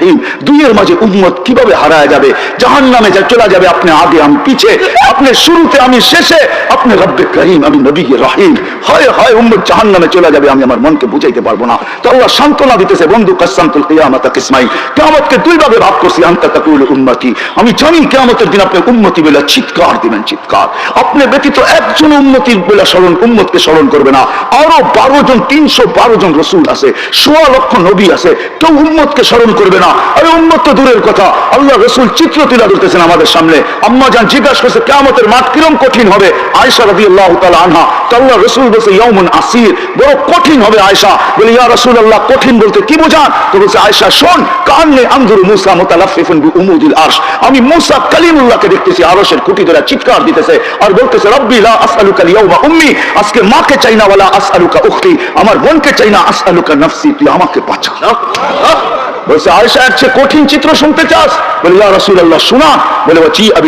রহিম দুইয়ের মাঝে উম্মত কীভাবে হারায় যাবে? জাহান নামে যা চলে যাবে আপনি আগে আমি পিছে, আপনি শুরুতে আমি শেষে, আপনি রব্বে করিম, আমি নবী রহিম। হয় হয়, উম্মত জাহান নামে চলে যাবে, আমি আমার মনকে বুঝাইতে পারব না। তো আল্লাহ সান্ত্বনা দিতেছে, বন্ধু কাসামতুল কিয়ামত কিসমাই কিয়ামতকে দুই ভাবে ভাগ করছি, আনতা তাকুল উম্মতি। আমি জানি কিয়ামতের দিন আপনি উম্মতি বলে চিৎকার দিবেন, চিৎকার। আপনি ব্যতীত একজন উন্নতির বলে স্মরণ, উম্মতকে স্মরণ করবে না। আরও বারো জন, তিনশো বারো জন রসুল আছে, সোয়া লক্ষ নবী আছে, কেউ উম্মতকে স্মরণ করবে না। দূরের কথা। আল্লাহ রসুল চিত্র ধরতেছেন আমাদের সামনে। আম্মা যান জিজ্ঞাসা করছে কেমতের মাঠ কিরম কঠিন হবে? আয়সা রবি আল্লাহ আনহা। আল্লাহ রসুল বলছে আসির, বড় কঠিন হবে আয়সা বলে, ইয়া রসুল আল্লাহ কঠিন বলতে কি বোঝান? তো বলছে আয়সা শোন, কান্নে আন্দুর মুসা মোতালাফিফুন উমুদিল আমি মুসা কালিমুল্লাহকে দেখতেছি খুঁটি ধরে চিৎকার দিতেছে আর বলতেছে, রব্বি লা আসআলুকা লিয়াউমা উম্মি, আজকে মাকে চাই না, ওয়ালা উখতি। আমার বোনকে চাই না, আসআলুকা নফসি, তুই আমাকে বাঁচা। বলছে আয়সা চেয়ে কঠিন চিত্র শুনতে চাস? বলে রাসূলুল্লাহ, শোনা। বলে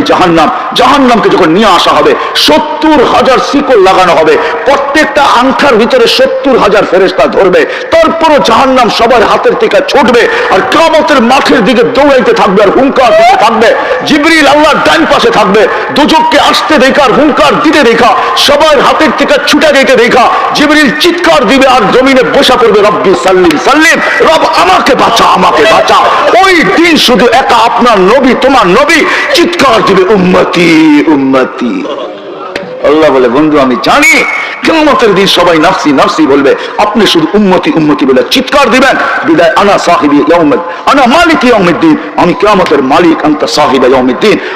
জাহান্নাম। জাহান্নামকে যখন নিয়ে আসা হবে, সত্তর হাজার শিকল লাগানো হবে। প্রত্যেকটা আংখার ভিতরে সত্তর হাজার ফেরেস্তা ধরবে। তারপরও জাহান্নাম সবার হাতের থেকে ছুটবে আর কামতের মাঠের দিকে দৌড়াইতে থাকবে আর হুঙ্কার থাকবে। জিবরিল আল্লাহর পাশে থাকবে। দুজককে আসতে দেখা আর হুঙ্কার দিতে দেখা। সবার হাতের থেকে ছুটে যেতে দেখা। জিবরিল চিৎকার দিবে আর জমিনে বসা পড়বে রব্বি সাল্লিম সাল্লিম, রব আমাকে বাঁচা আমাকে বাঁচা। ওই দিন শুধু একা আপনার নবী, তোমার নবী চিৎকার দিবে, উম্মতি উম্মতি। আল্লাহ বলে, বন্ধু, আমি জানি দিন সবাই নাফসি নাফসি বলবে, আপনি শুধু বলে চিৎকার দিবেন। বিদায়, আনা সাহিবি আনা মালিক আমি মালিক সাহিব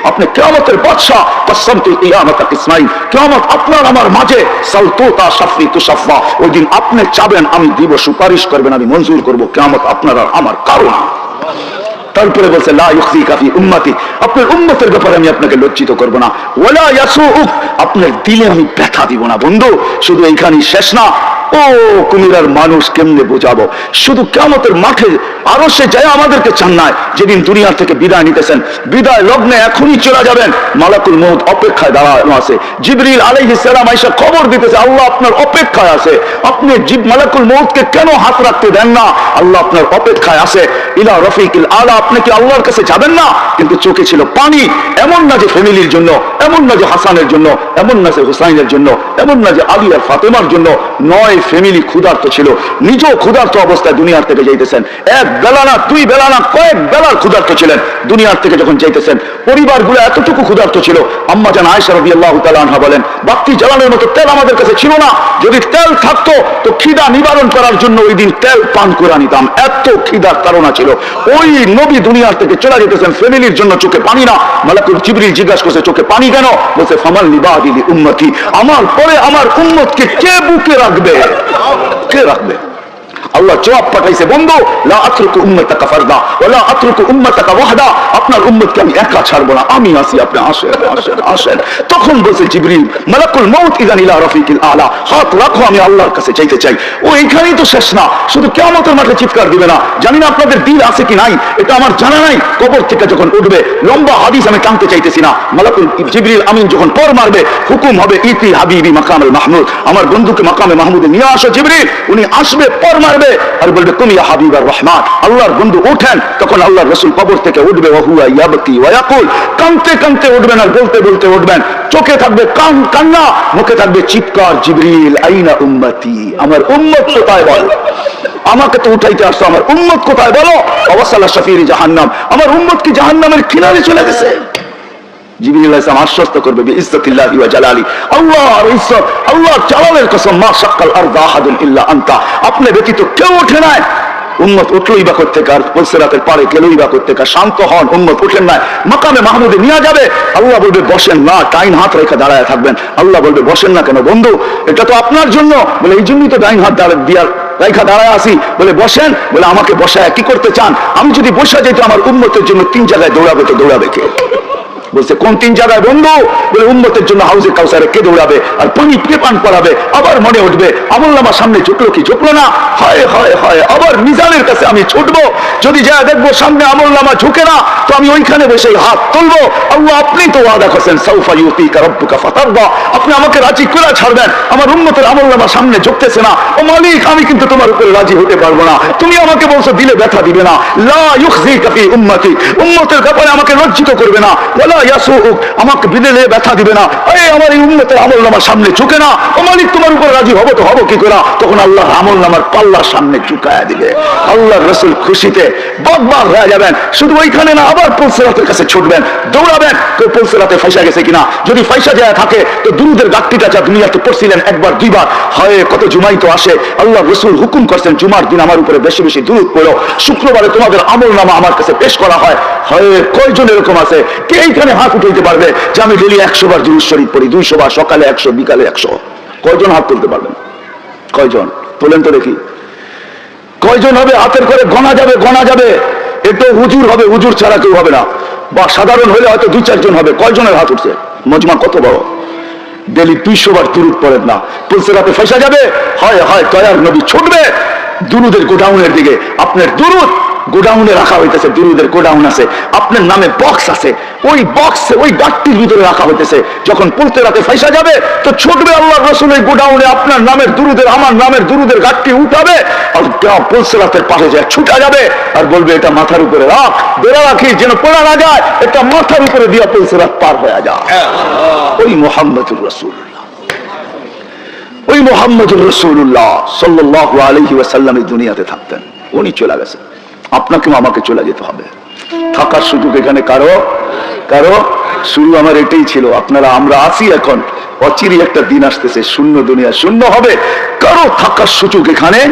আপনি কিয়ামতের বাদশা কসমতু কিয়ামত কিসমাইন কিয়ামত আপনার, আমার মাঝে। সালতুতা শাফি তুসাফা ওই দিন আপনি চাবেন, আমি দিব, সুপারিশ করবেন, আমি মঞ্জুর করব। কিয়ামত আপনার আর আমার কারণ তারপরে বলছে, লা কাফি উম্মাতি। আপনার উম্মতের ব্যাপারে আমি আপনাকে লজ্জিত করব না। ওলা ইয়াসু আপনার দিলে আমি ব্যথা দিব না, বন্ধু। শুধু এইখানেই শেষ না। ও কুমিরার মানুষ কেমনে বোঝাবো? শুধু কেমতের মাঠে আরও সে যায় আমাদেরকে চান নাই যেদিন দুনিয়া থেকে বিদায় নিতেছেন, বিদায় লগ্নে এখনই চলে যাবেন। মালাকুল মৌত অপেক্ষায় দাঁড়ানো আছে। জিবরিল আলাইহিস সালাম আইসা খবর দিতেছে, আল্লাহ আপনার অপেক্ষায় আছে। আপনি জিব মালাকুল মৌতকে কেন হাত রাখতে দেন না? আল্লাহ আপনার অপেক্ষায় আছে। ইলা রফিকিল আলা, আপনি কি আল্লাহর কাছে যাবেন না? কিন্তু চোখে ছিল পানি, এমন না যে ফ্যামিলির জন্য, এমন না যে হাসানের জন্য, এমন না যে হুসাইনের জন্য, এমন না যে আলী আর ফাতেমার জন্য। নয় ফ্যামিলি ক্ষুধার্ত ছিল, নিজেও ক্ষুধার্ত অবস্থায় দুনিয়ার থেকে যাইতেছেন। এক বেলা না দুই বেলা না কয়েক বেলার ক্ষুধার্ত ছিলেন দুনিয়ার থেকে যখন যাইতেছেন। পরিবারগুলো এতটুকু ক্ষুধার্ত ছিল। আম্মা জান আয়সা রবি আল্লাহ তালানহা বলেন বাতি জ্বালানোর মতো তেল আমাদের কাছে ছিল না। যদি তেল থাকতো, তো খিদা নিবারণ করার জন্য ওই দিন তেল পান করে নিতাম এত খিদার তারা ছিল। ওই নবী দুনিয়ার থেকে চলে যেতেছেন ফ্যামিলির জন্য চোখে পানি না। মালাকুল জিবরিল জিজ্ঞাসা করছে, চোখে পানি কেন? বলছে, ফামাল নিবাদিলি উম্মতি। আমার পরে আমার উম্মতকে কে বুকে রাখবে? কে রাখবে আল্লাহ জবাব পাঠাইছে, বন্ধু, লা আতরুকু উম্মতাকা ফারদা ওয়া আতরুকু উম্মতাকা ওয়াহদা, আপনার উম্মতকে আমি একা ছাড়বো না, আমি আছি আপনি আসেন আসেন আসেন। তখন বলছে জিবরিল, মালাকুল মউত ইদান ইলা রাফিকিল আলা, হাত রাখো, আমি আল্লাহর কাছে চাইতে চাই। ও, এইখানেই তো শেষ না, শুধু কিয়ামতের মাঠে চিৎকার দিবে না। জানি না আপনাদের দিল আছে কি নাই, এটা আমার জানা নাই, কবর থেকে যখন উঠবে, লম্বা হাদিস আমি টানতে চাইতেছি না। মালাকুল জিবরিল আমিন যখন পর মারবে, হুকুম হবে, ইতি হাবিবি মাকামুল মাহমুদ। আমার বন্ধুকে মাকামে মাহমুদে নিয়ে আসো জিবরিল, উনি আসবে, পর মারবে। আর বলবে তুমি হাবিবার রহমান। আল্লাহর বন্ধু ওঠেন তখন আল্লাহর রসুল কবর থেকে উঠবে কানতে কানতে উঠবেন আর বলতে বলতে উঠবেন, চোখে থাকবে কান, কান্না, মুখে থাকবে চিৎকার, জিবরিল, আইনা উম্মতি? আমার উম্মত কোথায় বল? আমাকে তো উঠাইতে আসছো, আমার উম্মত কোথায় বলো? অবসাল্লা শফির জাহান্নাম। আমার উম্মত কি জাহান্নামের কিনারে চলে গেছে? কেউ শান্ত হন, উম্মত উঠেন নাই। মাকামে মাহমুদে নিয়ে যাবে। আল্লাহ বলবে, বসেন না টাইন হাত রেখে দাঁড়ায় থাকবেন। আল্লাহ বলবে, বসেন না কেন বন্ধু? এটা তো আপনার জন্য। বলে, এই জন্যই তো ডাইন হাত দাঁড়া দিয়ার রেখা দাঁড়ায় আসি বলে, বসেন। বলে, আমাকে বসায় কি করতে চান? আমি যদি বসা যেত আমার উন্মতের জন্য তিন জায়গায় দৌড়াবে তো দৌড়াবে কে? বলছে, কোন তিন জায়গায় বন্ধু? বলে উন্মতের জন্য হাউসে কাউসারে কে দৌড়াবে আর পানি পে পান করাবে, আবার মনে উঠবে। আমল নামার সামনে ঝুঁকলো কি ঝুঁকলো না? হয় হয় হয়, আবার মিজানের কাছে আমি ছুটবো। যদি যা দেখব সামনে আমল নামা ঝুঁকে না, তো আমি ওইখানে বসে হাত তুলবো। আল্লাহ, আপনি তো ওয়াদা করছেন সৌফা ইউতি কারব্বুকা ফাতারবা আপনি আমাকে রাজি করে ছাড়বেন। আমার উন্মতের আমল নামা সামনে ঝুঁকতেছে না। ও মালিক, আমি কিন্তু তোমার উপরে রাজি হতে পারব না। তুমি আমাকে বলছো, দিলে ব্যথা দিবে না। লা ইউখজিকা ফি উম্মতি উম্মতের ব্যাপারে আমাকে লজ্জিত করবে না। ওয়ালা আমাকে বিদেলে ব্যথা দিবে না। আমার এই উম্মতের আমল নামার সামনে না। ও মালিক, তোমার উপর রাজি হব তো হব কি করে? তখন আল্লাহ আমল নামার পাল্লার সামনে দিবে। আল্লাহ রসুল খুশিতে হয়ে যাবেন। শুধু ওইখানে না, আবার পুলসেরাতের কাছে ছুটবেন, দৌড়াবেন। কেউ পুলসেরাতে ফাইসা গেছে কিনা? যদি ফাইসা যায় থাকে, তো যা দুনিয়াতে পড়ছিলেন একবার, দুইবার। হয় কত জুমাই তো আসে আল্লাহ রসুল হুকুম করছেন, জুমার দিন আমার উপরে বেশি বেশি দুরুদ পড়ো। শুক্রবারে তোমাদের আমল নামা আমার কাছে পেশ করা হয়। হয় কয়জন এরকম আছে? কে এইখানে হাত উঠাইতে পারবে যে আমি ডেলি একশো বার দুরুদ শরীফ পড়ি, দুইশো বার, সকালে একশো, বিকালে একশো। কয়জন হাত তুলতে পারবেন? কয়জন? তোলেন তো দেখি। কয়জন হবে? হাতের করে গণা যাবে গণা যাবে। একটু হুজুর হবে, হুজুর ছাড়া কেউ হবে না। বা সাধারণ হলে হয়তো দুই, চারজন হবে। কয়জনের হাত উঠছে? মজমা কত বড়? ডেলি দুইশো বার দুরুদ পড়েন না। পুলসে রাতে ফেসা যাবে? হয় হয় তয়ার নবী ছুটবে। দুরুদের গোডাউনের দিকে। আপনার দুরুদ গোডাউনে রাখা হইতেছে দুরুদের গোডাউন আছে, আপনার নামে বক্স আছে। ওই বক্সে ওই গাঠটির ভিতরে রাখা হইতেছে। যখন পুলতে রাতে ফাইসা যাবে, তো ছুটবে আল্লাহ রসুল ওই গোডাউনে, আপনার নামের দুরুদের, আমার নামের দুরুদের গাঠটি উঠাবে। আর পুলসে রাতের পাশে যায় ছুটা যাবে, আর বলবে, এটা মাথার উপরে রাখ, বেড়া রাখি যেন পড়া না যায়, এটা মাথার উপরে দিয়া পুলসে রাত পার হয়ে যায়। ওই মোহাম্মদুর রসুল ওই মোহাম্মদুর রসুল্লাহ সাল্লাহ আলহি ওয়াসাল্লাম এই দুনিয়াতে থাকতেন। উনি চলে গেছেন। আপনাকেও আমাকে চলে যেতে হবে। থাকার সুযোগ এখানে কারও? কারও? শুরু আমার এটাই ছিল, আপনারা, আমরা আসি এখন। অচিরি একটা দিন আসতেছে, শূন্য দুনিয়া শূন্য হবে। কারও থাকার সুযোগ এখানে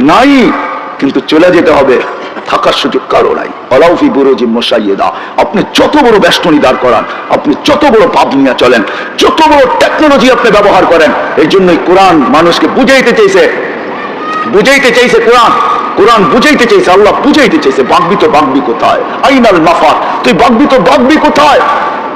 নাই, কিন্তু চলে যেতে হবে। থাকার সুযোগ কারও নাই। অলাউফি বুরোজি মশাইয়েদা আপনি যত বড় বেষ্টনী দাঁড় করান, আপনি যত বড় পাপ নিয়ে চলেন, যত বড় টেকনোলজি আপনি ব্যবহার করেন, এই জন্যই কোরআন মানুষকে বুঝাইতে চেয়েছে বুঝাইতে চাইছে কোরআন। কোরআন বুঝাইতে চাইছে, আল্লাহ বুঝাইতে চাইছে, বাগবি তো বাগবি কোথায়? আইনাল মাফা তুই বাগবি তো বাগবি কোথায়?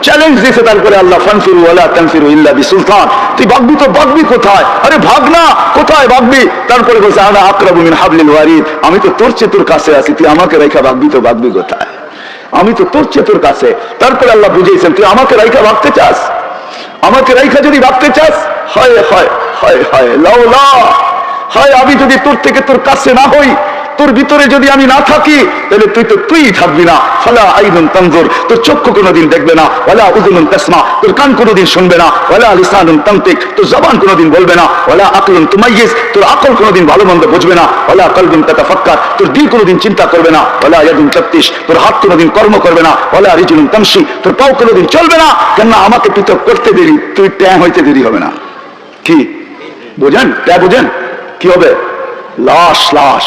চ্যালেঞ্জ দিয়েছে তারপরে আল্লাহ, ফানফিরু ওয়ালা তানফিরু ইল্লা বিসুলতান। তুই বাগবি তো বাগবি কোথায়? আরে ভাগ না, কোথায় বাগবি? তারপরে বলছে, আনা আকরাবু মিন হাবলিল ওয়ারিদ। আমি তো তোর চেয়ে তোর কাছে আছি, তুই আমাকে রেখা বাগবি তো বাগবি কোথায়? আমি তো তোর চেয়ে তোর কাছে। তারপরে আল্লাহ বুঝিয়েছেন তুই আমাকে রেখা ভাগতে চাস? আমাকে রাইখা যদি ভাগতে চাস, হয় হয় হয় হয় লাউ লা হয়, আমি যদি তোর থেকে তোর কাছে না হই তোর ভিতরে যদি আমি না থাকি, তাহলে তুই তো তুই থাকবি না। ফলা আইনুন তঞ্জোর তোর চক্ষু কোনোদিন দেখবে না ওলা উজুনুন তাসমা, তোর কান কোনোদিন শুনবে না ওলা লিসানুন তান্তিক, তোর জবান কোনোদিন বলবে না ওলা আকলুন তুমাইয়িস তোর আকল কোনোদিন ভালো মন্দ বুঝবে না ওলা কলবুন তাতাফাক্কার, তোর দিল কোনোদিন চিন্তা করবে না ওলা ইয়াদুন তাফতিশ তোর হাত কোনোদিন কর্ম করবে না ওলা রিজুনুন তামশি, তোর পাও কোনোদিন চলবে না কেন আমাকে পৃথক করতে দেরি, তুই ট্যাঁ হইতে দেরি হবে না। কি? বোঝেন? ট্যাঁ বোঝেন? কি হবে? লাশ লাশ।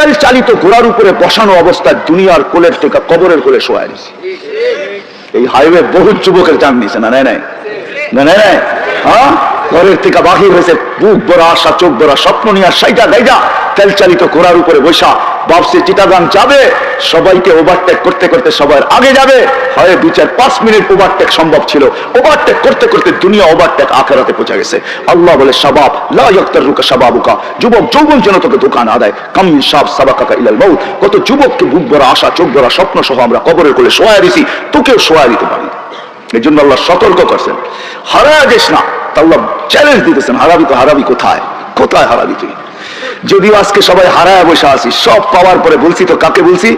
তেল চালিত ঘোড়ার উপরে বসানো অবস্থায় দুনিয়ার কোলের থেকে কবরের কোলে শোয়া দিছি। এই হাইওয়ে বহু যুবকের জান দিছে, না, নাই নাই? না, নাই নাই? হ্যাঁ? ঘরের থেকে বাহির হয়েছে, বুক ভরা আশা, চোখ ভরা স্বপ্ন নিয়ে সাইজা গাইজা তেল চালিত ঘোড়ার উপরে বৈশা বাপসে চিটাগাং যাবে, সবাইকে ওভারটেক করতে করতে সবার আগে যাবে। হয় দু চার পাঁচ মিনিট ওভারটেক সম্ভব ছিল। ওভারটেক করতে করতে দুনিয়া ওভারটেক আখেরাতে পৌঁছে গেছে। আল্লাহ বলে সাবাব লা ইয়াক্তার রুকা সাবাবুকা যুবক যৌবন যেন তোকে দোকান আদায়। কামিন সাব সাবাকাকা ইলাল মাউত। কত যুবককে বুক ভরা আশা, চোখ ভরা স্বপ্ন সহ আমরা কবরের কোলে সোয়া দিছি। তোকেও সোয়া দিতে পারি। এই জন্য আল্লাহ সতর্ক করছেন। হারা যাস না। তা আল্লাহ চ্যালেঞ্জ দিতেছেন, হারাবি তো হারাবি কোথায়? কোথায় হারাবি তুই? যদিও আজকে সবাই হারায় বসে আছি, সব পাওয়ার পরে বলছি তো কাকে বলছি?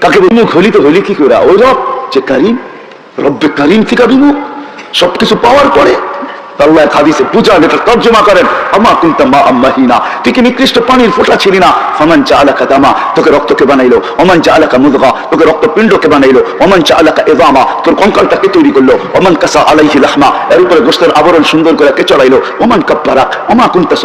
কাকে বিমুখ হলি তো হলি কি করে ওই রব যে কারিম, রব্বে কারিম থেকে বিমুখ সবকিছু পাওয়ার পরে হাদিসে এটা তর্জমা করেন কুনতা মা তুই কি নিকৃষ্ট পানির ছিলি না? ফমান চালাকা দামা? তোকে রক্তকে বানাইলো। ওমান চালাকা মুদগা? তোকে রক্তপিণ্ডকে বানাইলো। ওমান চালাকা এদামা তোর কঙ্কালটাকে তৈরি করল। ওমান কাসা আলাইহি লাহমা? এর উপরে গোস্তের আবরণ সুন্দর করে কে চড়াইলো? ওমান কাব্বারা আমা কুনতা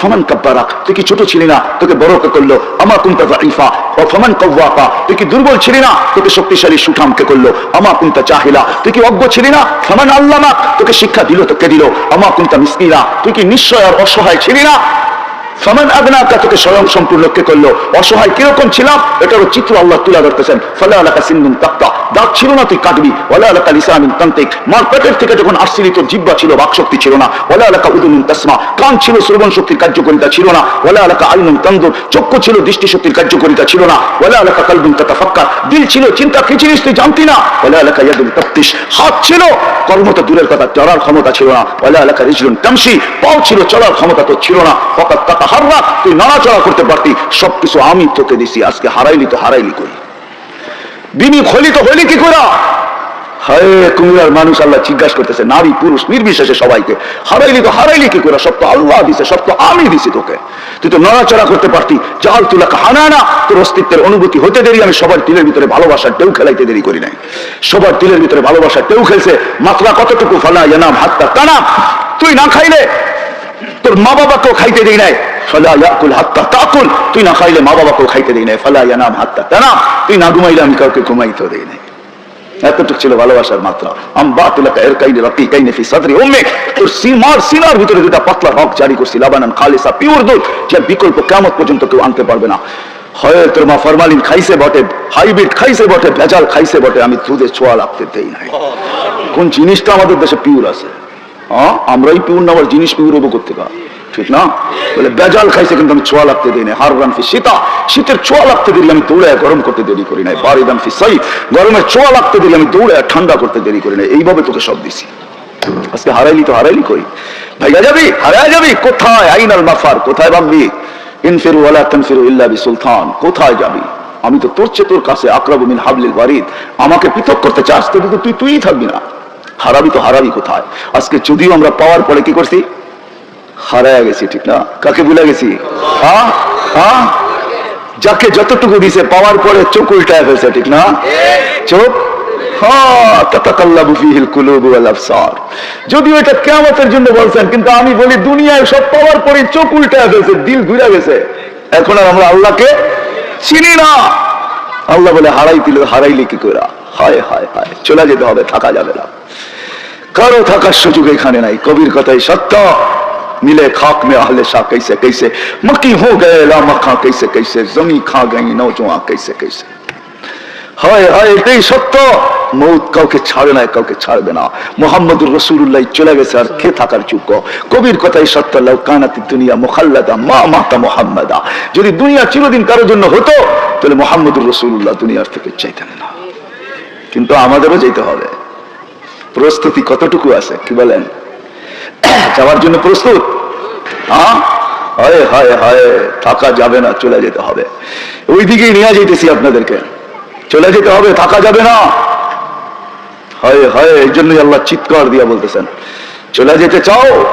ফমান কাব্বারা তুই কি ছোট ছিলি না? তোকে করল। আমা কুনতা দাইফা ও ফমান কওয়াকা তুই কি দুর্বল ছিলি না? তোকে শক্তিশালী সুঠামকে করল। আমা কুনতা চাহিলা তুই কি অজ্ঞ ছিলি না? ফমান আল্লামা তোকে শিক্ষা দিল, তোকে দিল। তুই কি নিশ্চয় আর অসহায় না? সমান স্বয়ং সম্পূর্ণকে করল। অসহায় কীরকম ছিলাম? এটারও চিত্র আল্লাহ তুলে ধরতেছেন। ফলে আলাকা সিন্ধুন তাক্তা। দাঁত ছিল না তুই কাটবি ওলা আলাকা লিসামিন তান্তিক। মার পেটের থেকে যখন আসছিলি তোর জিব্বা ছিল, বাকশক্তি ছিল না। ওলা আলাকা উদুনুন তাসমা। কান ছিল শ্রবণ শক্তির কার্যকরিতা ছিল না। ওলা আলাকা আইনুন তন্দুর চক্ষু ছিল দৃষ্টি শক্তির কার্যকরিতা ছিল না। ওলা আলাকা কালবুন তাতাফাক্কার। দিল ছিল, চিন্তা কি জিনিস তুই জানতি না? ওলা আলাকা ইয়াদুন তাফতিশ হাত ছিল কর্ম তো দূরের কথা চলার ক্ষমতা ছিল না। ওলা আলাকা রিজলুন তামসি পাও ছিল, চলার ক্ষমতা তো ছিল না। ফকাত তাকা হাররা তুই নড়াচড়া করতে পারতি। সবকিছু আমি তোকে দিছি, আজকে হারাইলি তো হারাইলি করি বিনি খলি তো হলি কি করা? হায়, কুমিরার মানুষ আল্লাহ জিজ্ঞাসা করতেছে, নারী, পুরুষ, নির্বিশেষে সবাইকে। হারাইলি তো হারাইলি কি করে? সব তো আল্লাহ দিছে, সব তো আমি দিছি তোকে। তুই তো নড়াচড়া করতে পারতি। জাল তুলা হানা না তোর অস্তিত্বের অনুভূতি হতে দেরি, আমি সবার দিলের ভিতরে ভালোবাসার টেউ খেলাইতে দেরি করি নাই। সবার দিলের ভিতরে ভালোবাসার টেউ খেলছে। মাত্রা কতটুকু ফালা জানাম হাতটা তুই না খাইলে তোর মা মা বাবাকেও খাইতে দেই নাই। বিকল্প কেমন পর্যন্ত কেউ আনতে পারবে না। হয় তোর মা ফরমালিন খাইছে বটে, হাইব্রিড খাইছে বটে, ভেজাল খাইছে বটে, আমি দুধে ছোঁয়া লাগতে দেই নাই। কোন জিনিসটা আমাদের দেশে পিওর আছে? আমরাই পিউর না আবার জিনিস পিউর হব করতে পার। ঠিক না? বলে বেজাল খাইছে কিন্তু আমি ছোঁয়া লাগতে দিই না হার রান ফি শীতা শীতের ছোঁয়া লাগতে দিলে আমি দৌড়ে গরম করতে দেরি করি নাই। বাড়ি দাম ফি সাই গরমের ছোঁয়া লাগতে দিলে আমি দৌড়ে ঠান্ডা করতে দেরি করি নাই। এইভাবে তোকে সব দিছি। আজকে হারাইলি তো হারাইলি কই? ভাইয়া যাবি? হারাই যাবি? কোথায়? আইনাল মাফার, কোথায় ভাববি? ইনফিরু ওয়ালা তানফিরু ইল্লা বি সুলতান কোথায় যাবি? আমি তো তোর চেয়ে তোর কাছে আকরাবু মিন হাবলিল ওয়ারিদ। আমাকে পৃথক করতে চাস, তো তুই তুই থাকবি না। হারাবি তো হারাবি কোথায়? আজকে যদিও আমরা পাওয়ার পরে কি করছি? হারায় গেছি, ঠিক না? কাকে ভুলে গেছি? যাকে যতটুকু দিছে, পাওয়ার পরে চোখ উল্টায় ফেলছে, ঠিক না? চোখ? এটা কেয়ামতের জন্য বলছেন, কিন্তু আমি বলি দুনিয়ায় সব পাওয়ার পরে চোখ দিল ঘুরে গেছে। এখন আর আমরা আল্লাহকে চিনি না। আল্লাহ বলে হারাই দিল হারাইলি কি করে হায় হায় হায়, চলে যেতে হবে, থাকা যাবে না। কারো থাকার সুযোগ এখানে নাই কবির কথাই সত্য मिले खाक में आहले शाह कैसे कैसे मक्की हो गए ला मखा कैसे कैसे जमी खा गई नौजवान कैसे कैसे হায় হায় এটাই সত্য মৌত কাউকে ছাড়ে না কাউকে ছাড়বে না মোহাম্মদুর রসুল্লাহ চলে গেছে আর কে থাকার যোগ্য কবির কথাই সত্য লাউ কানাতি দুনিয়া মোহাল্লাদা মা মাতা মোহাম্মদা যদি দুনিয়া চিরদিন কারোর জন্য হতো তাহলে মোহাম্মদুর রসুল্লাহ দুনিয়ার থেকে চাইতেন না কিন্তু আমাদেরও যেতে হবে প্রস্তুতি কতটুকু আছে? কি বলেন। যাওয়ার জন্য প্রস্তুত? হ্যাঁ? হায় হায় হায়, থাকা যাবে না, চলে যেতে হবে। ওই দিকেই নিয়ে যেতেছি আপনাদেরকে। চলে যেতে হবে, থাকা যাবে না। হায় হায়, এই জন্যই আল্লাহ চিৎকার দিয়া বলতেছেন। চলে যেতে চাও?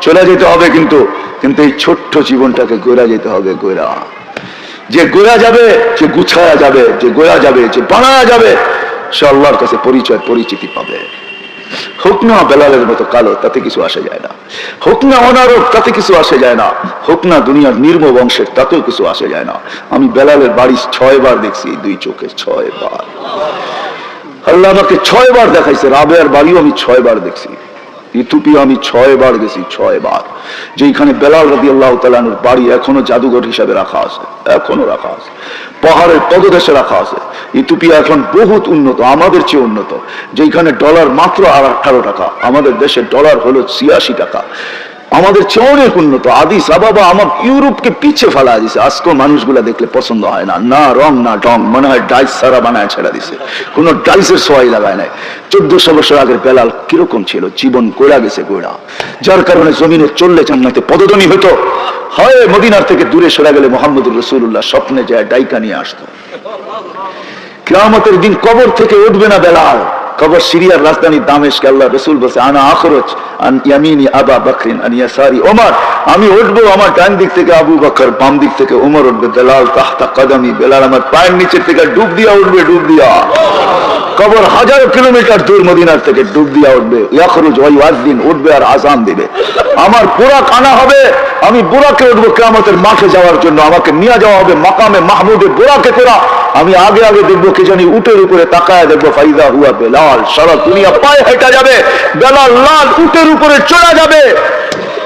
চলে যেতে হবে কিন্তু কিন্তু এই ছোট্ট জীবনটাকে গোরা যেতে হবে গোরা যে গোয়া যাবে, যে গুছায়া যাবে, যে গোয়া যাবে, যে বানায়া যাবে, সে আল্লাহর কাছে পরিচয়, পরিচিতি পাবে। হোক না বেলালের মতো কালো, তাতে কিছু আসে যায় না। হোক না অনারব, তাতে কিছু আসে যায় না। হোক না দুনিয়ার নির্ম বংশের, তাতেও কিছু আসে যায় না। আমি বেলালের বাড়ি ছয় বার দেখছি, দুই চোখে ছয় বার আল্লাহ আমাকে ছয় বার দেখাইছে, রাবেয়ার বাড়িও আমি ছয় বার দেখছি। ইথুপিয়া আমি ছয় বার গেছি ছয় বার যেখানে বেলাল রবি আল্লাহ তালানুর বাড়ি এখনও জাদুঘর হিসাবে রাখা আছে, এখনও রাখা আছে। পাহাড়ের পদদেশে রাখা আছে। ইথুপিয়া এখন বহুত উন্নত, আমাদের চেয়ে উন্নত। যেখানে ডলার মাত্র আর আঠারো টাকা, আমাদের দেশে ডলার হলো ছিয়াশি টাকা। আমাদের চেয়ে অনেক উন্নত আদি সাবাবা, আমার ইউরোপকে পিছে ফেলা দিছে। আজকেও মানুষগুলা দেখলে পছন্দ হয় না। না রং, না ডং মনে হয় ডাইস সারা বানায় ছেড়ে দিছে। কোনো ডাইসের সোয়াই লাগায় নাই। চোদ্দশো বছর আগের বেলাল কীরকম ছিল? জীবন গোড়া গেছে গোড়া। যার কারণে জমিনে চললে জান্নাতে পদধ্বনি হতো হয় মদিনার থেকে দূরে সরে গেলে মোহাম্মদুর রসুল্লাহ স্বপ্নে যায়, ডাইকা নিয়ে আসতো। কেয়ামতের দিন কবর থেকে উঠবে না বেলাল। কবর সিরিয়ার রাজধানী দামেশকে, আল্লাহ রসুল বলছে, আনা আখরজ আন আবা বকরিন আন ইয়াসারি ওমর। আমি উঠবো আমার ডান দিক থেকে আবু বকর, বাম দিক থেকে ওমর উঠবে বেলাল তাহতা কদমি, বেলাল আমার পায়ের নিচের থেকে ডুব দিয়া উঠবে, ডুব দিয়া। কবর হাজার কিলোমিটার দূর মদিনার থেকে ডুব দিয়া উঠবে। ইয়াখরুজ ওই দিন উঠবে আর আজান দিবে। আমার বুড়া কানা হবে, আমি বুড়াকে উঠবো কেমতের মাঠে যাওয়ার জন্য। আমাকে নিয়ে যাওয়া হবে মাকামে মাহমুদে বুড়াকে করা আমি আগে আগে দেখব কে জানি উটের উপরে তাকায় দেখব ফাইদা হুয়া বেলাল, সারা দুনিয়া পায়ে হেঁটে যাবে, বেলাল লাল উটের উপরে চড়া যাবে।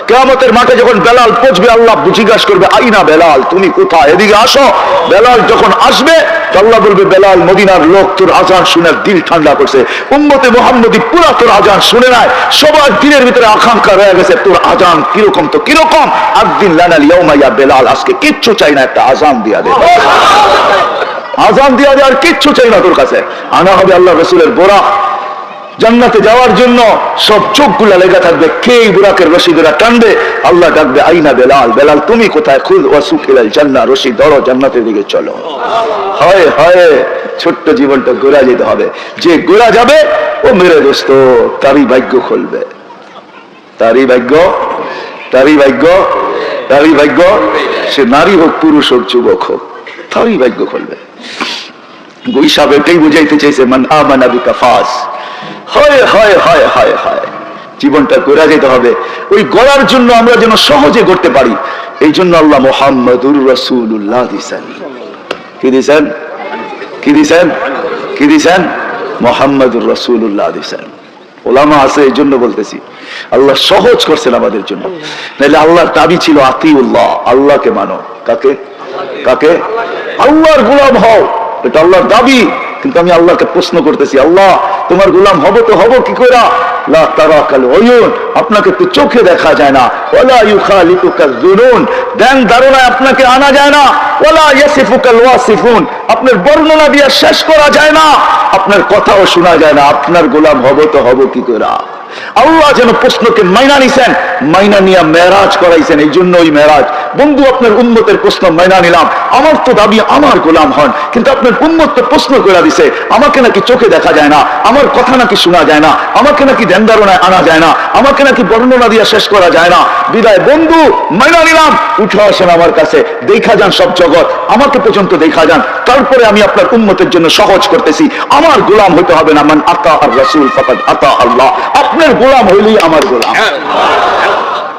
কেয়ামতের মাঠে যখন বেলাল পচবে আল্লাহ জিজ্ঞাসা করবে, আইনা বেলাল, তুমি কোথায়? এদিকে আসো। বেলাল যখন আসবে আল্লাহ বলবে, বেলাল, মদিনার লোক তোর আজান শুনে দিল ঠান্ডা করছে। উম্মতে মোহাম্মদী পুরা তোর আজান শুনে নাই। সবার দিনের ভিতরে আকাঙ্ক্ষা রয়ে গেছে, তোর আজান কীরকম তো কীরকম? একদিন লানাল ইয়ৌমাইয়া বেলাল, আজকে কিচ্ছু চাই না, একটা আজান দিয়া দে। আজান দিয়া দে আর কিচ্ছু চাই না তোর কাছে। আনা হবে আল্লাহ রসুলের বোরা। জান্নাতে যাওয়ার জন্য সব চোখগুলা লেগে থাকবে। কে বুরাকের রশিদরা টানবে আল্লাহ ডাকবে, আইনা বেলাল বেলাল, তুমি কোথায়? খুদ ওয়াসু খেলাল জান্না রশি দড়ো জান্নাতের দিকে চলো। হয় হয়, ছোট্ট জীবনটা গোড়া যেতে হবে। যে গোড়া যাবে, ও মেরে দোস্ত, তারই ভাগ্য খুলবে। তারই ভাগ্য তারই ভাগ্য তারই ভাগ্য। সে নারী হোক, পুরুষ হোক, যুবক হোক। তারই ভাগ্য খুলবে। গুইসাব এটাই বুঝাইতে চাইছে, মান আমানা বিকাফাস হয় হয় হয় হয় হয়। জীবনটা গড়া যেতে হবে। ওই গড়ার জন্য আমরা যেন সহজে করতে পারি। এই জন্য আল্লাহ মোহাম্মদুর রসুল্লাহ দিছেন। কি দিছেন? কি দিছেন? কি দিছেন? মোহাম্মদুর রসুল্লাহ দিছেন। ওলামা আছে, এই জন্য বলতেছি। আল্লাহ সহজ করছেন আমাদের জন্য। নাহলে আল্লাহর দাবি ছিল আতিউল্লাহ, আল্লাহকে মানো। কাকে? কাকে? আল্লাহর গোলাম হও। এটা আল্লাহর দাবি, কিন্তু আমি আল্লাহকে প্রশ্ন করতেছি, আল্লাহ, তোমার গোলাম হব তো হব কি করে? আপনাকে তো চোখে দেখা যায় না। ধ্যান ধারণায় আপনাকে আনা যায় না। ইয়াসিফুকাল ওয়াসিফুন আপনার বর্ণনা দিয়ে শেষ করা যায় না। আপনার কথাও শোনা যায় না, আপনার গোলাম হব তো হব কি করে? আল্লাহ যেন প্রশ্নকে মাইনা নিছেন, মাইনা নিয়ে মেরাজ করাইছেন, এই জন্য ওই মেরাজ। বন্ধু, আপনার উন্মতের প্রশ্ন মাইনা নিলাম। আমার তো দাবি আমার গোলাম হন, কিন্তু আপনার উন্মত তো প্রশ্ন করে দিছে, আমাকে নাকি চোখে দেখা যায় না, আমার কথা নাকি শোনা যায় না, আমাকে নাকি ধ্যান ধারণায় আনা যায় না, আমাকে নাকি বর্ণনা দিয়ে শেষ করা যায় না। বিদায়। বন্ধু মাইনা নিলাম। উঠে আসেন আমার কাছে। দেখা যান সব জগৎ। আমাকে পর্যন্ত দেখা যান। তারপরে আমি আপনার উন্মতের জন্য সহজ করতেছি। আমার গোলাম হতে হবে না। মান আতা আর রসুল ফকাত আতা আল্লাহ। আপনার গোলাম হইলেই আমার গোলাম।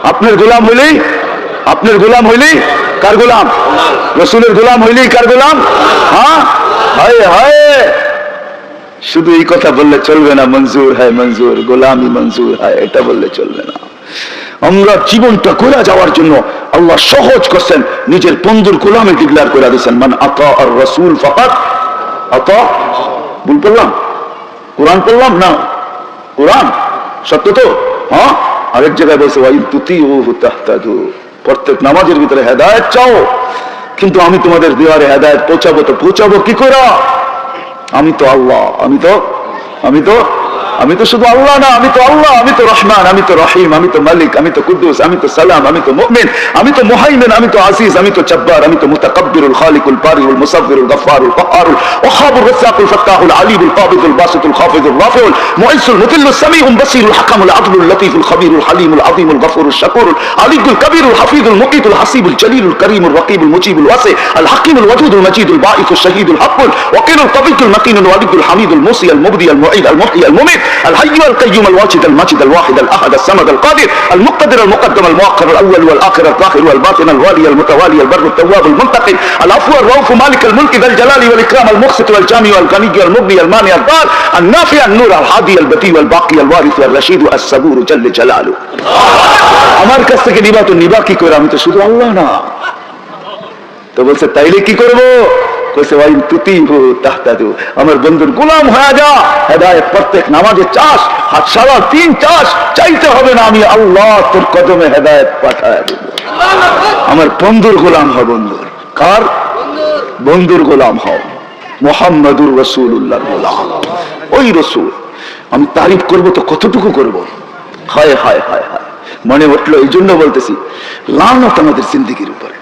আপনার গোলাম হইলেই আপনার গোলাম হইলেই কার গোলাম? রসুলের গোলাম হইলেই কার গোলাম? হ্যাঁ? হায় হায়। শুধু এই কথা বললে চলবে না, মঞ্জুর। হয়, মঞ্জুর। গোলামি মঞ্জুর। হয়, এটা বললে চলবে না। আমরা জীবনটা করে যাওয়ার জন্য আল্লাহ সহজ করছেন, নিজের বন্ধুর গোলামে ডিক্লার করে দিয়েছেন। মানে আতা আর রসুল ফাকাত আতা, ভুল করলাম কোরআন পড়লাম না? কোরআন? সত্য তো? হ্যাঁ? আরেক জায়গায় বলছে ওয়াই তুতি ও তাহতাদু। প্রত্যেক নামাজের ভিতরে হেদায়েত চাও। কিন্তু আমি তোমাদের দেওয়ারে হেদায়েত পৌঁছাবো তো পৌঁছাবো কি করে? আমি তো আল্লাহ, আমি তো আমি তো আমি তো শুধু আল্লাহ না আমি তো আল্লাহ আমি তো রহমান আমি তো রহিম আমি তো মালিক আমি তো কুদ্দুস আমি তো সালাম আমি তো মুমিন আমি তো মুহাইমিন আমি তো আজিজ আমি তো জব্বার আমি তো মুতাকাব্বিরুল খালিকুল বারিউল মুসাব্বিরুল গফফারুল কহারুল ওয়াহাবুর রাজ্জাকুল ফাত্তাহুল আলিমুল কাবিদুল বাসিতুল খাফিদুল রাফিউল মুইসুল মুতিল্লুস সামিউল বাসিরুল হাকামুল আদলুল লতিফুল খবীরুল হালিমুল আযীমুল গফুরুল শাকুরুল আলিকুল কবিরুল হাফিজুল মুকিতুল হাসিবুল জলিলুল করিমুল রকিবুল মুজিবুল ওয়াসি আল হাকিমুল ওয়াদুদুল মজিদুল বাঈকুল শহীদুল হাকুল ওয়াকিলুল কবিকুল মাকিনুল ওয়ালিদুল হামিদুল মুসি আল মুবদি আল মুঈদ আল মুহয়ি আল মুমিত الحي القيوم الواجد الماجد الواحد الأحد الصمد القادر المقتدر المقدم المؤخر الأول والآخر الظاهر والباطن الوالي المتوالي البر التواب المنتقم العفو الرؤوف مالك الملك ذا الجلال والإكرام المقسط والجامع والغني المغني المانع الضال النافع النور الحادي البتي والباقي الوارث الرشيد الصبور جل جلاله. আমার কাছ থেকে নিবা নিবা কি করে আমি তো শুধু আল্লাহ না তো বলছে তাইলে কি করবো আমার বন্ধুর গোলাম হয়ে যা, হেদায়েত প্রত্যেক নামাজে চাষ আর সারা তিন চাষ, চাইতে হবে না, আমি আল্লাহ তোর কদমে হেদায়েত পাঠায় দেব। আমার বন্ধুর গোলাম হ, বন্ধুর। কার? বন্ধুর গোলাম হও মোহাম্মদুর রসুল্লাহ গোলাম। ওই রসুল, আমি তারিফ করব তো কতটুকু করব? হায় হায় হায় হায়। মনে উঠল এই জন্য বলতেছি, লানত আমাদের জিন্দিগির উপরে।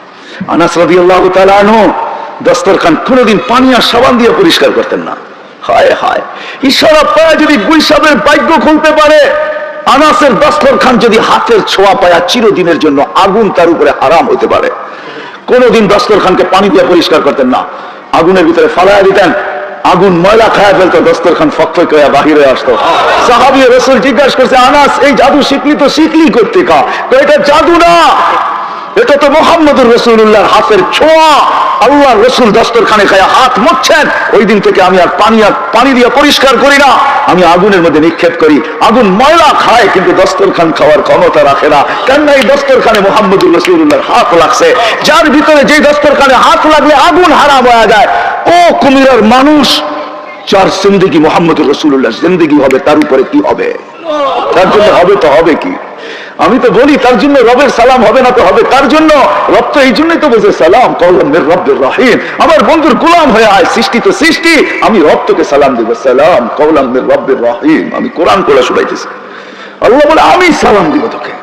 আনাস রাদি আল্লাহ তালানো দস্তরখান কোনোদিন পানি আর সাবান দিয়ে পরিষ্কার করতেন না। হায় হায়। ইশারা পায় যদি গুইসাবের ভাগ্য খুলতে পারে, আনাসের দস্তরখান যদি হাতের ছোঁয়া পায়া চিরদিনের জন্য আগুন তার উপরে হারাম হতে পারে। কোনোদিন দস্তরখানকে পানি দিয়ে পরিষ্কার করতেন না। আগুনের ভিতরে ফালায়া দিতেন। আগুন ময়লা খায়া ফেলতো, দস্তরখান ফকফক করে বাহিরে আসতো। সাহাবি রসুল জিজ্ঞাসা করছে, আনাস, এই জাদু শিখলি তো শিখলি করতে কা এটা জাদু না। এটা তো মোহাম্মদুর রসুল্লাহর হাতের ছোঁয়া। আল্লাহ রসুল দস্তরখানে খায়া হাত মুছছেন। ওই দিন থেকে আমি আর পানি আর পানি দিয়ে পরিষ্কার করি না। আমি আগুনের মধ্যে নিক্ষেপ করি। আগুন ময়লা খায়, কিন্তু দস্তরখান খাওয়ার ক্ষমতা রাখে না। কেন এই দস্তরখানে মোহাম্মদুর রসুল্লাহর হাত লাগছে। যার ভিতরে যে দস্তরখানে হাত লাগলে আগুন হারাম হয়ে যায়। ও কুমিরার মানুষ, যার জিন্দগি মোহাম্মদুর রসুল্লাহ জিন্দগি হবে, তার উপরে কি হবে? তার জন্য হবে তো হবে কি? আমি তো বলি, তার জন্য রবের সালাম হবে না তো হবে তার জন্য? রব তো এই জন্যই তো বলছে, সালাম কলমের রব্বের রাহিম। আমার বন্ধুর গোলাম হয়ে আয়, সৃষ্টি তো সৃষ্টি, আমি রব তোকে সালাম দেবো। সালাম কৌলামের রব্বের রাহিম। আমি কোরআন করে শুনাইতেছি। আল্লাহ বলে, আমি সালাম দিব তোকে।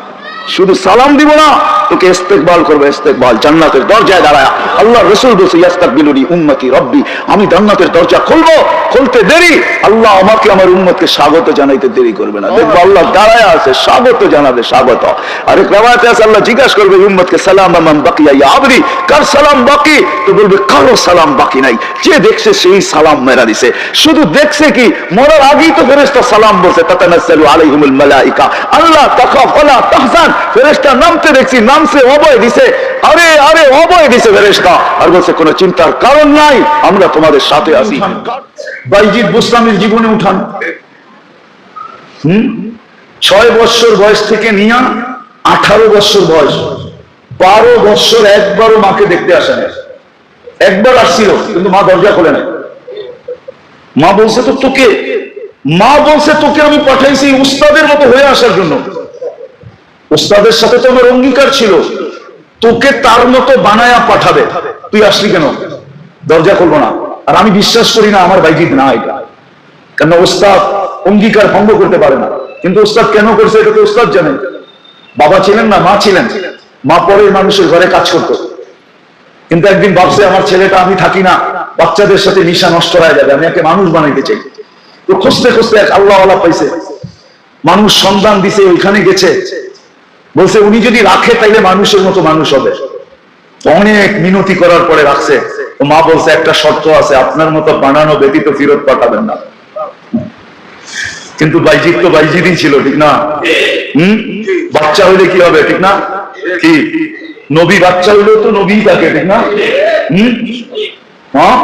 শুধু সালাম দিব না, তোকে ইস্তেকবাল করবে, ইস্তেকবাল। জান্নাতের দরজায় দাঁড়ায়। আল্লাহ রসুল বলছে ইয়াস্তাকবিলুনি উম্মতি রব্বি। আমি জান্নাতের দরজা খুলবো, খুলতে দেরি। আল্লাহ আমাকে, আমার উম্মতকে স্বাগত জানাইতে দেরি করবে না। দেখব আল্লাহ দাঁড়ায় আছে, স্বাগত জানাবে, স্বাগত। আর এক রামাতে আছে, আল্লাহ জিজ্ঞাসা করবে, উম্মতকে সালাম আমান বাকি ইয়া আবরি কার সালাম বাকি? তো বলবে, কারও সালাম বাকি নাই। যে দেখছে সেই সালাম মেরা দিছে। শুধু দেখছে কি, মরার আগেই তো ফেরেশতা সালাম বলছে, তাতানাজ্জালু আলাইহিমুল মালাইকা। আল্লাহ তাখাফ ওয়ালা তাহজান। ফেরেশতা নামতে দেখছি নামছে অবয় দিছে। আরে আরে অবয় দিছে ফেরেশতা। আর বলছে কোনো চিন্তার কারণ নাই আমরা তোমাদের সাথে আছি। বাইজিদ বুস্তামির জীবনে উঠান। হুম? ছয় বছর বয়স থেকে নিয়ে আঠারো বছর বয়স। বারো বছর একবারও মাকে দেখতে আসে না একবার আসছিল কিন্তু মা দরজা খোলে না মা বলছে তো তোকে? মা বলছে তোকে আমি পাঠাইছি উস্তাদের মতো হয়ে আসার জন্য। উস্তাদের সাথে তো আমার অঙ্গীকার ছিল। তোকে তার মতো বানায়া পাঠাবে। তুই আসলি কেন? দরজা খুলবো না। আর আমি বিশ্বাস করি না আমার বাইজিদ না এটা। কেন ওস্তাদ অঙ্গীকার ভঙ্গ করতে পারে না। কিন্তু ওস্তাদ কেন করছে এটা তো ওস্তাদ জানে। বাবা ছিলেন না, মা ছিলেন। মা পরের মানুষের ঘরে কাজ করতো। কিন্তু একদিন ভাবছে, আমার ছেলেটা, আমি থাকি না। বাচ্চাদের সাথে নিশা নষ্ট হয়ে যাবে। আমি একে মানুষ বানাইতে চাই। তো খুঁজতে খুঁজতে এক আল্লাহ পাইছে। মানুষ সন্ধান দিছে, ওইখানে গেছে। বলছে, উনি যদি রাখে, তাইলে মানুষের মতো মানুষ হবে। অনেক মিনতি করার পরে রাখছে। তো মা বলছে, একটা শর্ত আছে, আপনার মতো বানানো ব্যতীত ফিরত পাঠাবেন না। কিন্তু বাইজিৎ তো বাইজিদই ছিল, ঠিক না? হম? বাচ্চা হইলে কি হবে, ঠিক না? কি? নবী বাচ্চা হইলেও তো নবী থাকে, ঠিক না? হম? হ্যাঁ?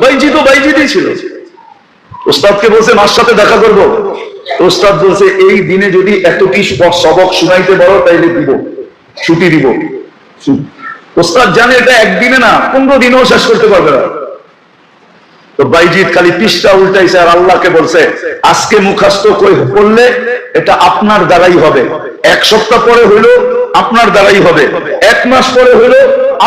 বাইজি তো বাইজিদই ছিল। ওস্তাদকে বলছে, মার সাথে দেখা করব। ওস্তাদ বলছে, এই দিনে যদি এত কি সবক শুনাইতে পারো, তাইলে দিব। ছুটি দিব। ওস্তাদ জানে এটা একদিনে না, পনেরো দিনেও শেষ করতে পারবে না। তো বাইজিৎ খালি পৃষ্ঠা উল্টাইছে আর আল্লাহকে বলছে, আজকে মুখাস্ত করলে এটা আপনার দ্বারাই হবে। এক সপ্তাহ পরে হইল আপনার দ্বারাই হবে। এক মাস পরে হইল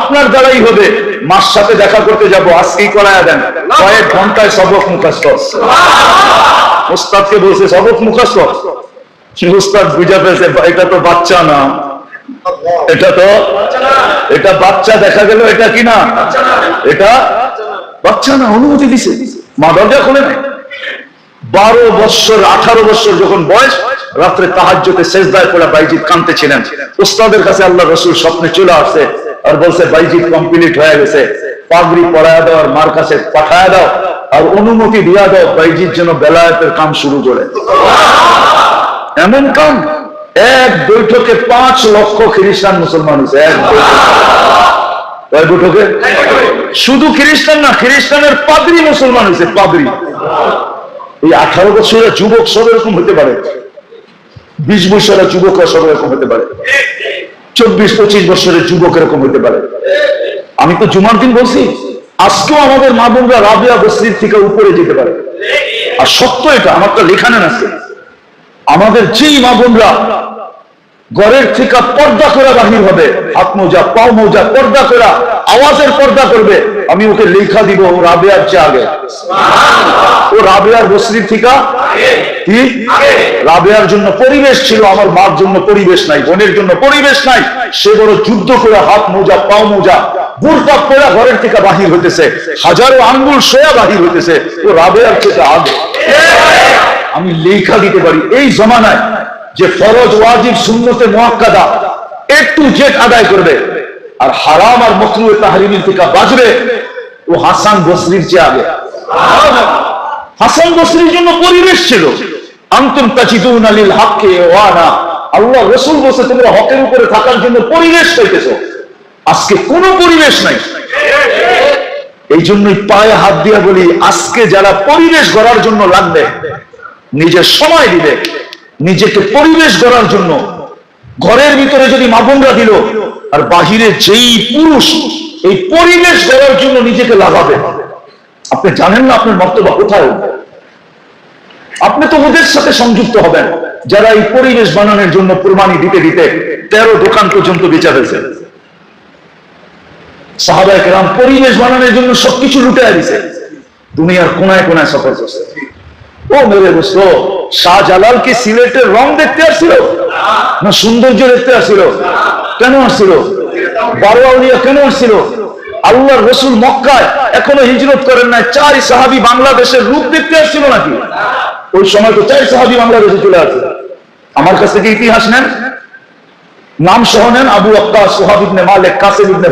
আপনার দ্বারাই হবে। মাস সাথে দেখা করতে যাব। আজকেই করায় দেন। কয়েক ঘন্টায় সবক মুখাস্ত ওস্তাদকে বলছে, সবক মুখাস্ত উস্তাদ বুঝা পেয়েছে এটা তো বাচ্চা না। এটা তো, এটা বাচ্চা দেখা গেল, এটা কি না? এটা বাচ্চা না, অনুমতি দিছে। মা দরজা খুলে নাই। বারো বছর আঠারো বছর যখন বয়স, রাত্রে তাহাজ্যতে শেষদায় পড়া বাইজিৎ কানতে ছিলেন উস্তাদের কাছে আল্লাহ রসুল স্বপ্নে চলে আসছে আর বলছে বাইজিৎ কমপ্লিট হয়ে গেছে। পাগড়ি পড়ায় দাও আর মার কাছে পাঠায় দাও আর অনুমতি দিয়া দাও বাইজিৎ যেন বেলায়েতের কাম শুরু করে। এমন কাম? এক বৈঠকে পাঁচ লক্ষ খ্রিস্টান মুসলমান হয়েছে, এক বৈঠকে। শুধু খ্রিস্টান না, খ্রিস্টানের পাদ্রি মুসলমান হয়েছে পাদ্রি এই আঠারো বছরের যুবক সব এরকম হতে পারে। বিশ বছরের যুবকরা সব এরকম হতে পারে। চব্বিশ পঁচিশ বছরের যুবক এরকম হতে পারে। আমি তো জুমার দিন বলছি, আজকেও আমাদের মা বোনরা রাবিয়া বস্তির থেকে উপরে যেতে পারে। আর সত্য এটা, আমার তো লেখানে আছে। আমাদের যেই মা বোনরা ঘরের থেকে পর্দা করে বাহির হবে, হাত মোজা, পাও মোজা, পর্দা করা, আওয়াজের পর্দা করবে, আমি ওকে লেখা দিব, ও রাবেয়ার চেয়ে আগে। ও রাবেয়ার বসরির থেকে কি? রাবেয়ার জন্য পরিবেশ ছিল, আমার মার জন্য পরিবেশ নাই, বোনের জন্য পরিবেশ নাই। সে বড় যুদ্ধ করে হাত মোজা, পাও মোজা ঘরের থেকে বাহির হইতেছে। হাজারো আঙ্গুল সোয়া বাহির হইতেছে। ও রাবেয়ার থেকে আগে। আমি লেখা দিতে পারি। এই জমানায় যে ফরজ, ওয়াজিব, সুন্নতে একটু জেট আদায় করবে, আর হারাম আর তাহরিমিল থেকে ও হাসান বসরির আগে। হাসান বসরির জন্য পরিবেশ ছিল। আন্তম তাচিদুন আলিল হাক্কে ওয়ানা। আল্লাহ রসুল বসে তোমরা হকের উপরে থাকার জন্য পরিবেশ চাইতেছো আজকে কোনো পরিবেশ নাই। এই জন্যই পায়ে হাত দিয়া বলি, আজকে যারা পরিবেশ গড়ার জন্য লাগবে নিজের সময় দিবে। নিজেকে পরিবেশ গড়ার জন্য ঘরের ভিতরে যদি মাবনরা দিল, আর বাহিরে যেই পুরুষ এই পরিবেশ গড়ার জন্য নিজেকে লাগাবে। আপনি জানেন না আপনার বক্তব্য কোথায়? আপনি তো ওদের সাথে সংযুক্ত হবেন, যারা এই পরিবেশ বানানোর জন্য প্রমাণী দিতে দিতে তেরো দোকান পর্যন্ত বেচা ফেলছে সাহাবায়ে পরিবেশ বানানোর জন্য সবকিছু লুটে দুনিয়ার কোনায় কোনায় সফর করছে। ও মেরে কি সিলেটের রং দেখতে আসছিল? না সৌন্দর্য দেখতে আসছিল? কেন আসছিল? কেন আসছিল? রসুল মক্কায় এখনও হিজরত করেন নাই, চার সাহাবি বাংলাদেশের রূপ দেখতে আসছিল নাকি? ওই সময় তো চার সাহাবি বাংলাদেশে চলে আসছে আমার কাছ থেকে ইতিহাস নেন? নাম সহ নেন আবু আক্কা সোহাব ইবনে মালিক ইবনে